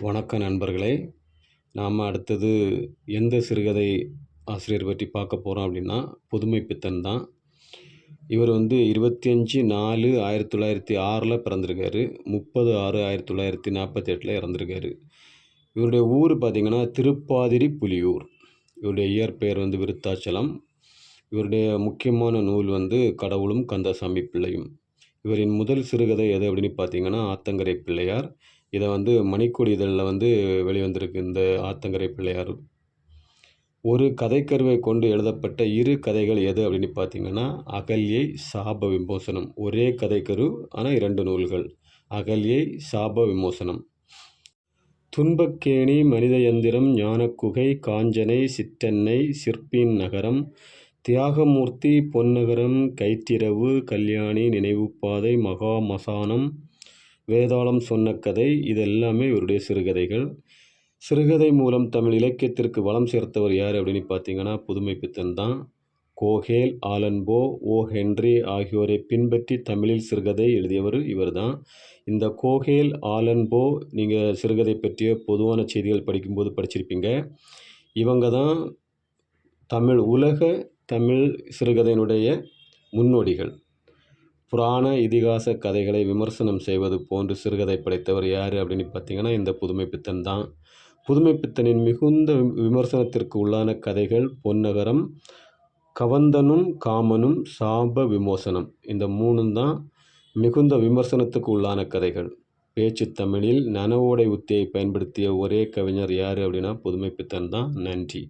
வணக்கம் நண்பர்களே. நாம் அடுத்தது எந்த சிறுகதை ஆசிரியர் பற்றி பார்க்க போகிறோம் அப்படின்னா புதுமை பித்தன் தான். இவர் வந்து இருபத்தி அஞ்சு நாலு ஆயிரத்தி தொள்ளாயிரத்தி ஆறில் பிறந்திருக்காரு. முப்பது ஆறு ஆயிரத்தி தொள்ளாயிரத்தி நாற்பத்தி எட்டில் இறந்துருக்காரு. இவருடைய ஊர் பார்த்திங்கன்னா திருப்பாதிரி புலியூர். இவருடைய இயற்பெயர் வந்து விருத்தாச்சலம். இவருடைய முக்கியமான நூல் வந்து கடவுளும் கந்தசாமி பிள்ளையும். இவரின் முதல் சிறுகதை எது அப்படின்னு பார்த்தீங்கன்னா ஆத்தங்கரை பிள்ளையார். இதை வந்து மணிக்கொடி இதழில் வந்து வெளிவந்திருக்கு இந்த ஆத்தங்கரை பிள்ளையார். ஒரு கதைக்கருவை கொண்டு எழுதப்பட்ட இரு கதைகள் எது அப்படின்னு பார்த்தீங்கன்னா அகல்யை சாப விமோசனம். ஒரே கதைக்கரு ஆனால் இரண்டு நூல்கள். அகல்யை சாப விமோசனம். துன்பக்கேணி மனித எந்திரம் ஞானக்குகை காஞ்சனை சிற்றென்னை சிற்பின் நகரம் தியாகமூர்த்தி பொன்னகரம் கைத்திரவு கல்யாணி நினைவுப்பாதை மகாமசானம் வேதாளம் சொன்ன கதை இது எல்லாமே இவருடைய சிறுகதைகள். சிறுகதை மூலம் தமிழ் இலக்கியத்திற்கு வளம் சேர்த்தவர் யார் அப்படின்னு பார்த்தீங்கன்னா புதுமை பித்தன் தான். கோஹேல் ஆலன்போ ஓ. ஹென்றி ஆகியோரை பின்பற்றி தமிழில் சிறுகதை எழுதியவர் இவர் தான். இந்த கோஹேல் ஆலன்போ நீங்கள் சிறுகதை பற்றிய பொதுவான செய்திகள் படிக்கும்போது படிச்சிருப்பீங்க. இவங்க தான் தமிழ் உலக தமிழ் சிறுகதையினுடைய முன்னோடிகள். புராண இதிகாச கதைகளை விமர்சனம் செய்வது போன்று சிறுகதை படைத்தவர் யார் அப்படின்னு பார்த்தீங்கன்னா இந்த புதுமை பித்தன் தான். புதுமை பித்தனின் மிகுந்த விமர்சனத்திற்கு உள்ளான கதைகள் பொன்னகரம் கவந்தனும் காமனும் சாப விமோசனம். இந்த மூணும் தான் மிகுந்த விமர்சனத்துக்கு உள்ளான கதைகள். பேச்சு தமிழில் நனவோடை உத்தியை பயன்படுத்திய ஒரே கவிஞர் யார் அப்படின்னா புதுமை பித்தன் தான். நன்றி.